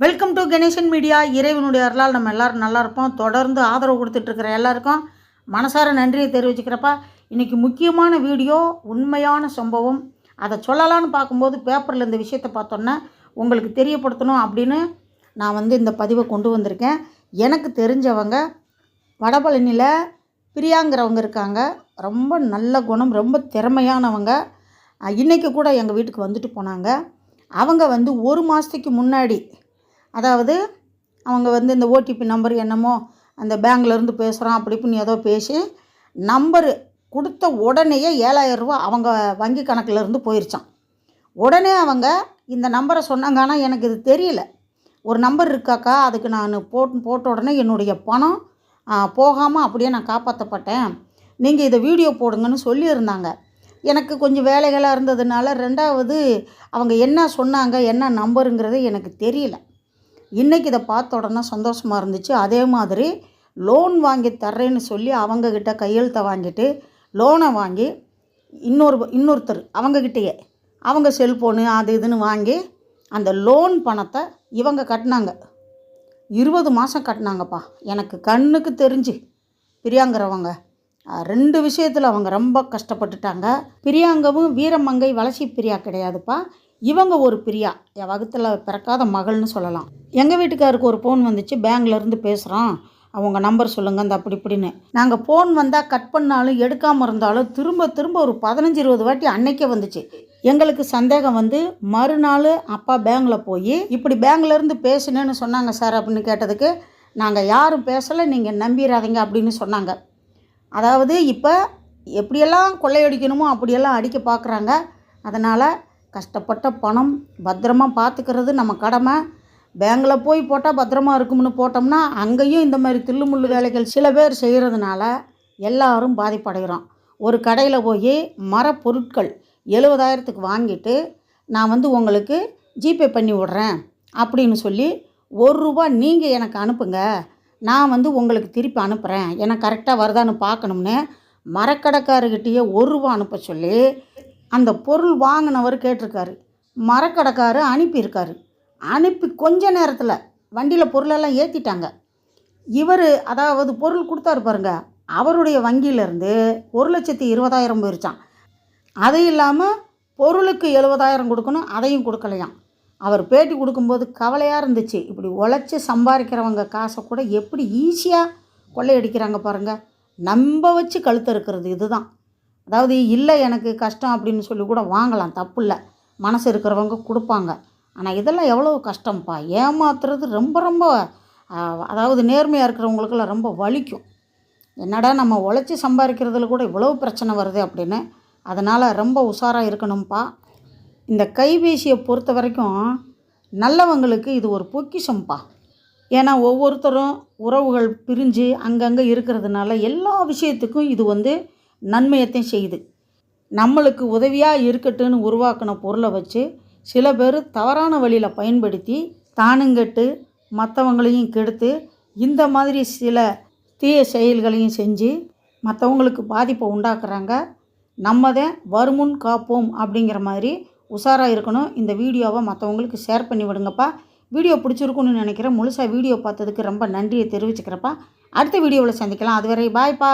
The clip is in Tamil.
வெல்கம் டு கணேசன் மீடியா இறைவனுடைய அருளால் நம்ம எல்லாரும் நல்லா இருப்போம். தொடர்ந்து ஆதரவு கொடுத்துட்ருக்கிற எல்லாருக்கும் மனசார நன்றியை தெரிவிச்சுக்கிறப்பா. இன்றைக்கி முக்கியமான வீடியோ உண்மையான சம்பவம். அதை சொல்லலான்னு பார்க்கும்போது பேப்பரில் இந்த விஷயத்தை பார்த்தோன்னா உங்களுக்கு தெரியப்படுத்தணும் அப்படின்னு நான் வந்து இந்த பதிவை கொண்டு வந்திருக்கேன். எனக்கு தெரிஞ்சவங்க வடபழனியில் பிரியாங்கிறவங்க இருக்காங்க. ரொம்ப நல்ல குணம் ரொம்ப திறமையானவங்க. இன்றைக்கி கூட எங்கள் வீட்டுக்கு வந்துட்டு போனாங்க. அவங்க வந்து ஒரு மாதத்துக்கு முன்னாடி அதாவது அவங்க வந்து இந்த ஓடிபி நம்பர் என்னமோ அந்த பேங்க்லேருந்து பேசுகிறோம் அப்படி இப்படின்னு ஏதோ பேசி நம்பரு கொடுத்த உடனேயே ஏழாயிரம் ரூபா அவங்க வங்கி கணக்கிலேருந்து போயிருச்சான் உடனே அவங்க இந்த நம்பரை சொன்னாங்க. ஆனால் எனக்கு இது தெரியல. ஒரு நம்பர் இருக்காக்கா அதுக்கு நான் போட்டு போட்ட உடனே என்னுடைய பணம் போகாமல் அப்படியே நான் காப்பாற்றப்பட்டேன் நீங்கள் இதை வீடியோ போடுங்கன்னு சொல்லியிருந்தாங்க. எனக்கு கொஞ்சம் வேலைகளாக இருந்ததுனால ரெண்டாவது அவங்க என்ன சொன்னாங்க என்ன நம்பருங்கிறது எனக்கு தெரியல. இன்றைக்கி இதை பார்த்த உடனே சந்தோஷமாக இருந்துச்சு. அதே மாதிரி லோன் வாங்கி தர்றேன்னு சொல்லி அவங்கக்கிட்ட கையெழுத்தை வாங்கிட்டு லோனை வாங்கி இன்னொரு இன்னொருத்தர் அவங்கக்கிட்டேயே அவங்க செல்ஃபோனு அது இதுன்னு வாங்கி அந்த லோன் பணத்தை இவங்க கட்டினாங்க. இருபது மாதம் கட்டினாங்கப்பா. எனக்கு கண்ணுக்கு தெரிஞ்சு பிரியாங்கிறவங்க. ரெண்டு விஷயத்தில் அவங்க ரொம்ப கஷ்டப்பட்டுட்டாங்க. பிரியாங்கவும் வீரமங்கை வளசி பிரியா கிடையாதுப்பா. இவங்க ஒரு பிரியா. என் வகுத்தில் பிறக்காத மகள்னு சொல்லலாம். எங்கள் வீட்டுக்காருக்கு ஒரு ஃபோன் வந்துச்சு. பேங்க்லேருந்து பேசுகிறோம் அவங்க நம்பர் சொல்லுங்கள் அந்த அப்படி இப்படின்னு. நாங்கள் ஃபோன் வந்தால் கட் பண்ணாலும் எடுக்காமல் இருந்தாலும் திரும்ப திரும்ப ஒரு பதினஞ்சு இருபது வாட்டி அன்னைக்கே வந்துச்சு. எங்களுக்கு சந்தேகம் வந்து மறுநாள் அப்பா பேங்கில் போய் இப்படி பேங்க்லேருந்து பேசுனேன்னு சொன்னாங்க சார் அப்படின்னு கேட்டதுக்கு நாங்கள் யாரும் பேசலை நீங்கள் நம்பிடாதீங்க அப்படின்னு சொன்னாங்க. அதாவது இப்போ எப்படியெல்லாம் கொள்ளையடிக்கணுமோ அப்படியெல்லாம் அடிக்க பார்க்குறாங்க அதனால் கஷ்டப்பட்ட பணம் பத்திரமா பார்த்துக்கிறது நம்ம கடமை. பேங்கில் போய் போட்டால் பத்திரமா இருக்கும்னு போட்டோம்னா அங்கேயும் இந்த மாதிரி தில்லுமுள்ளு வேலைகள் சில பேர் செய்கிறதுனால எல்லாரும் பாதிப்படைகிறோம். ஒரு கடையில் போய் மரப்பொருட்கள் எழுபதாயிரத்துக்கு வாங்கிட்டு நான் வந்து உங்களுக்கு ஜிபே பண்ணி விட்றேன் அப்படின்னு சொல்லி ஒரு ரூபா நீங்கள் எனக்கு அனுப்புங்க. நான் வந்து உங்களுக்கு திருப்பி அனுப்புகிறேன் எனக்கு கரெக்டாக வருதான்னு பார்க்கணும்னு மரக்கடைக்காரர்கிட்டயே ஒரு ரூபா அனுப்ப சொல்லி அந்த பொருள் வாங்கினவர் கேட்டிருக்காரு. மரக்கடைக்காரு அனுப்பியிருக்காரு. அனுப்பி கொஞ்ச நேரத்தில் வண்டியில் பொருளெல்லாம் ஏற்றிட்டாங்க இவர் அதாவது பொருள் கொடுத்தாரு பாருங்க. அவருடைய வங்கியிலேருந்து ஒரு லட்சத்தி இருபதாயிரம் போயிருச்சான் அது இல்லாமல் பொருளுக்கு எழுபதாயிரம் கொடுக்கணும் அதையும் கொடுக்கலையாம். அவர் பேட்டி கொடுக்கும்போது கவலையாக இருந்துச்சு. இப்படி உழைச்சி சம்பாதிக்கிறவங்க காசை கூட எப்படி ஈஸியாக கொள்ளையடிக்கிறாங்க பாருங்கள் நம்ப வச்சு கழுத்து இருக்கிறது இதுதான். அதாவது இல்லை எனக்கு கஷ்டம் அப்படின்னு சொல்லி கூட வாங்கலாம் தப்பு இல்லை மனசு இருக்கிறவங்க கொடுப்பாங்க. ஆனால் இதெல்லாம் எவ்வளோ கஷ்டம்ப்பா? ஏமாத்துறது ரொம்ப ரொம்ப அதாவது நேர்மையாக இருக்கிறவங்களுக்கெல்லாம் ரொம்ப வலிக்கும். என்னடா நம்ம உழைச்சி சம்பாதிக்கிறதுல கூட இவ்வளோ பிரச்சனை வருது அப்படின்னு. அதனால் ரொம்ப உஷாராக இருக்கணும்ப்பா. இந்த கைபேசியை பொறுத்த வரைக்கும் நல்லவங்களுக்கு இது ஒரு பொக்கிஷம்ப்பா. ஏன்னா ஒவ்வொருத்தரும் உறவுகள் பிரிஞ்சு அங்கங்கே இருக்கிறதுனால எல்லா விஷயத்துக்கும் இது வந்து நன்மையத்தையும் செய்யுது. நம்மளுக்கு உதவியாக இருக்கட்டுன்னு உருவாக்கின பொருளை வச்சு சில பேர் தவறான வழியில் பயன்படுத்தி தானுங்கட்டு மற்றவங்களையும் கெடுத்து இந்த மாதிரி சில தீய செயல்களையும் செஞ்சு மற்றவங்களுக்கு பாதிப்பை உண்டாக்குறாங்க. நம்ம தான் வருமுன் காப்போம் அப்படிங்கிற மாதிரி உஷாராக இருக்கணும். இந்த வீடியோவை மற்றவங்களுக்கு ஷேர் பண்ணி விடுங்கப்பா. வீடியோ பிடிச்சிருக்குன்னு நினைக்கிறேன். முழுசாக வீடியோ பார்த்ததுக்கு ரொம்ப நன்றியை தெரிவிச்சுக்கிறப்பா அடுத்த வீடியோவில் சந்திக்கலாம். அதுவரை பாய்ப்பா.